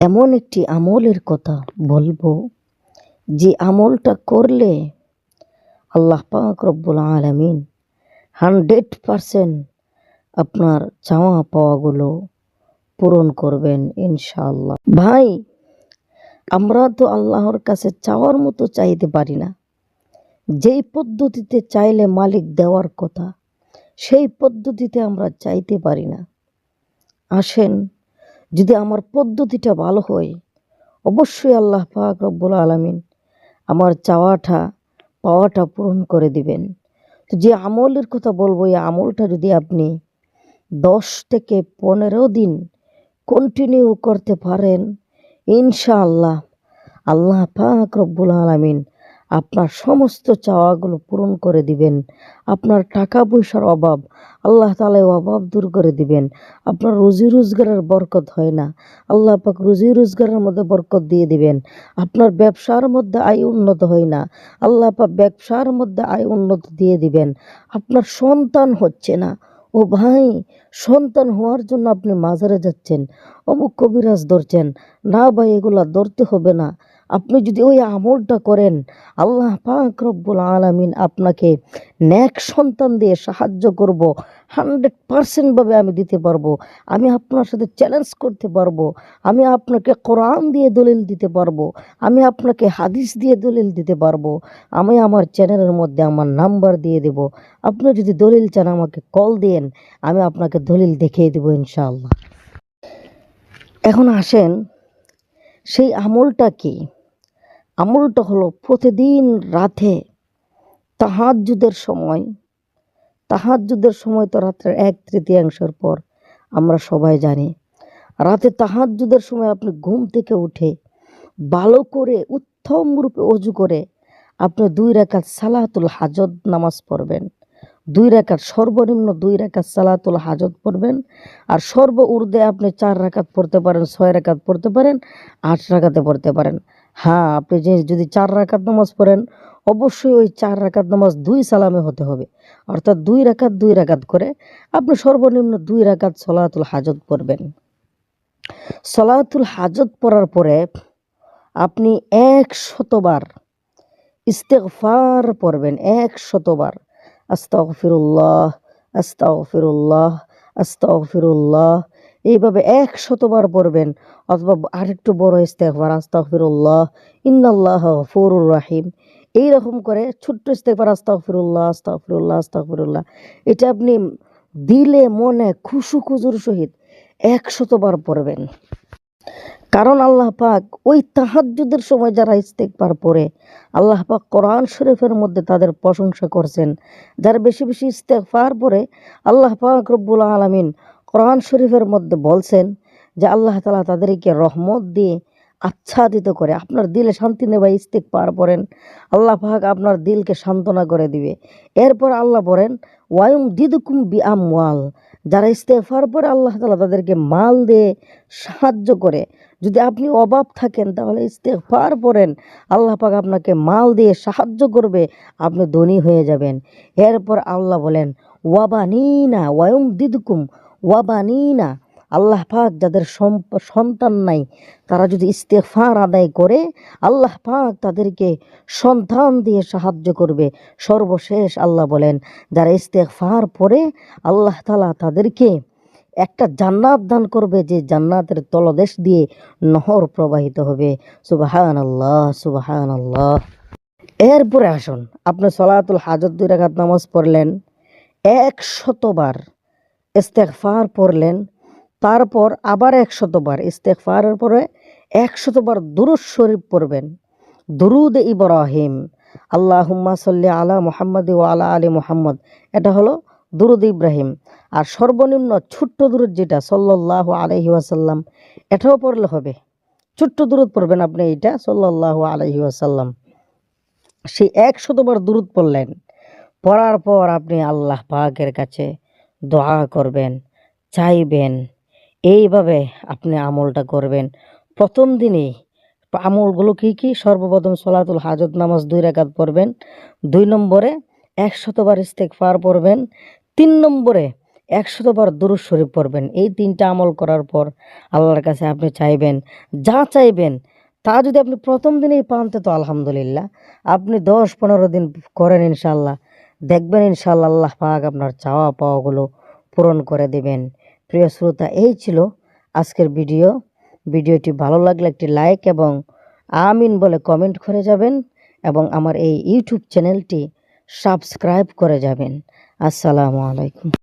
এমন একটি আমলের কথা বলব যে আমলটা করলে আল্লাহ পাক রব্বুল আলমিন হান্ড্রেড পারসেন্ট আপনার চাওয়া পাওয়াগুলো পূরণ করবেন ইনশাআল্লাহ। ভাই, আমরা তো আল্লাহর কাছে চাওয়ার মতো চাইতে পারি না। যেই পদ্ধতিতে চাইলে মালিক দেওয়ার কথা, সেই পদ্ধতিতে আমরা চাইতে পারি না। আসেন যদি আমার পদ্ধতিটা ভালো হয়, অবশ্যই আল্লাহ পাক রব্বুল আলমিন আমার চাওয়াটা, পাওয়াটা পূরণ করে দিবেন। তো যে আমলের কথা বলব, এই আমলটা যদি আপনি দশ থেকে পনেরো দিন কন্টিনিউ করতে পারেন, ইনশাআল্লাহ আল্লাহ পাক রব্বুল আলমিন আপনার সমস্ত চাওয়াগুলো পূরণ করে দিবেন। আপনার টাকা পয়সার অভাব, আল্লাহ তালা অভাব দূর করে দিবেন। আপনার রুজি রোজগারের বরকত হয় না। আল্লাহ পাক রুজি রোজগারের মধ্যে বরকত দিয়ে দিবেন। আপনার ব্যবসার মধ্যে আয় উন্নত হয় না। আল্লাহ পাক ব্যবসার মধ্যে আয় উন্নত দিয়ে দিবেন। আপনার সন্তান হচ্ছে না। ও ভাই, সন্তান হওয়ার জন্য আপনি মাজারে যাচ্ছেন। অমুক কবিরাজ ধরছেন। না ভাই, এগুলা ধরতে হবে না। আপনি যদি ওই আমলটা করেন, আল্লাহ পাক রব্বুল আলামিন আপনাকে ন্যাক সন্তান দিয়ে সাহায্য করব, হান্ড্রেড পারসেন্টভাবে আমি দিতে পারব, আমি আপনার সাথে চ্যালেঞ্জ করতে পারব, আমি আপনাকে কোরআন দিয়ে দলিল দিতে পারব, আমি আপনাকে হাদিস দিয়ে দলিল দিতে পারব, আমি আমার চ্যানেলের মধ্যে আমার নাম্বার দিয়ে দেব। আপনি যদি দলিল চান, আমাকে কল দেন আমি আপনাকে দলিল দেখিয়ে দেবো ইনশাআল্লাহ। এখন আসেন, সেই আমলটা কি? আমলটা হলো প্রতিদিন রাতে তাহাজ্জুদের সময় তাহাজ্জুদের সময় তো রাত্রের এক তৃতীয়াংশের পর আমরা সবাই জানি। রাতে তাহাজ্জুদের সময় আপনি ঘুম থেকে উঠে ভালো করে, উত্তম রূপে অজু করে আপনি দুই রাকাত সালাতুল হাজত নামাজ পড়বেন। দুই রাকাত সর্বনিম্ন দুই রাকাত সালাতুল হাজত পড়বেন আর সর্ব উর্দে আপনি চার রাকাত পড়তে পারেন, ছয় রাকাত পড়তে পারেন, আট রাকাতে পড়তে পারেন। হ্যাঁ আপনি যে যদি চার রাকাত নামাজ পড়েন, অবশ্যই ওই চার রাকাত নামাজ দুই সালামে হতে হবে। অর্থাৎ দুই রাকাত দুই রাকাত করে আপনি সর্বনিম্ন দুই রাকাত সলাতুল হাজত পড়বেন। সলাতুল হাজত পড়ার পরে আপনি এক শতবার ইস্তেগফার পড়বেন এক শতবার আস্তাগফিরুল্লাহ আস্তাগফিরুল্লাহ আস্তাগফিরুল্লাহ এইভাবে এক শতবার পড়বেন। অথবা আরেকটু বড় ইস্তেগফার, আস্তাগফিরুল্লাহ, ইন্নাল্লাহ গফুরুর রাহিম। এই রকম করে ছোট্ট ইস্তেগফার, আস্তাগফিরুল্লাহ আস্তাগফিরুল্লাহ আস্তাগফিরুল্লাহ। এটা আপনি দিলে মনে খুশু খুজুর সহিত এক শতবার পড়বেন। কারণ আল্লাহ পাক ওই তাহাজ্জুদের সময় যারা ইস্তেকবার পড়ে, আল্লাহ পাক কোরআন শরীফের মধ্যে তাদের প্রশংসা করছেন। যারা বেশি বেশি ইস্তেকফার পড়ে, আল্লাহ পাক রব্বুল আলমিন কোরআন শরীফের মধ্যে বলছেন যে আল্লাহ তালা তাদেরকে রহমত দিয়ে আচ্ছাদিত করে আপনার দিলে শান্তি নেবা ইস্তেক পার পড়েন। আল্লাহ পাক আপনার দিলকে সান্ত্বনা করে দিবে। এরপর আল্লাহ বলেন, ওয়ায়ুম দিদুকুম বি আমওয়াল যারা ইস্তেফার পরে আল্লাহ তালা তাদেরকে মাল দিয়ে সাহায্য করে। যদি আপনি অভাব থাকেন, তাহলে ইস্তেফার পড়েন। আল্লাহ পাক আপনাকে মাল দিয়ে সাহায্য করবে, আপনি ধনী হয়ে যাবেন। এরপর আল্লাহ বলেন, ওয়াবানিনা, ওয়ায়ুম দিদুকুম ওয়াবানিনা আল্লাহ পাক যাদের সন্তান নাই, তারা যদি ইস্তেফার আদায় করে, আল্লাহ পাক তাদেরকে সন্তান দিয়ে সাহায্য করবে। সর্বশেষ আল্লাহ বলেন, যারা ইস্তেফার পরে আল্লাহ তালা তাদেরকে একটা জান্নাত দান করবে যে জান্নাতের তলদেশ দিয়ে নহর প্রবাহিত হবে। সুবাহান আল্লাহ সুবাহান আল্লাহ এরপরে আসুন, আপনি সলাতুল হাজত দুই রাকাত নামাজ পড়লেন এক শতবার ইস্তেকফার পড়লেন, তারপর আবার এক শতবার ইস্তেকফারের পরে এক শতবার দুরুদ শরীফ পড়বেন। দুরুদ ইব্রাহিম, আল্লাহুম্মা সাল্লি আলা মুহাম্মদ ও আলা আলী মুহাম্মদ, এটা হলো দুরুদ ইব্রাহিম। আর সর্বনিম্ন ছোট্ট দুরুদ যেটা, সাল্লাল্লাহু আলাইহি ওয়াসাল্লাম, এটাও পড়লে হবে। ছোট্ট দুরুদ পড়বেন আপনি এইটা, সাল্লাল্লাহু আলাইহি ওয়াসাল্লাম। সেই এক শতবার দুরুদ পড়লেন, পড়ার পর আপনি আল্লাহ পাকের কাছে দোয়া করবেন, চাইবেন। এইভাবে আপনি আমলটা করবেন। প্রথম দিনেই আমলগুলো কি কি? সর্বপ্রথম সলাতুল হাজত নামাজ দুই রাকাত পড়বেন। দুই নম্বরে একশতবার ইস্তেকফার পড়বেন। তিন নম্বরে একশতবার দুরুদ শরীফ পড়বেন। এই তিনটা আমল করার পর আল্লাহর কাছে আপনি চাইবেন, যা চাইবেন, তা যদি আপনি প্রথম দিনেই পান, তো আলহামদুলিল্লাহ। আপনি দশ পনেরো দিন করেন ইনশাল্লাহ দেখবেন ইনশাল্লাহ আল্লাহ পাক আপনার চাওয়া পাওয়াগুলো পূরণ করে দেবেন। প্রিয় শ্রোতা, এই ছিল আজকের ভিডিও। ভিডিওটি ভালো লাগলে একটি লাইক এবং আমিন বলে কমেন্ট করে যাবেন এবং আমার এই ইউটিউব চ্যানেলটি সাবস্ক্রাইব করে যাবেন। আসসালামু আলাইকুম।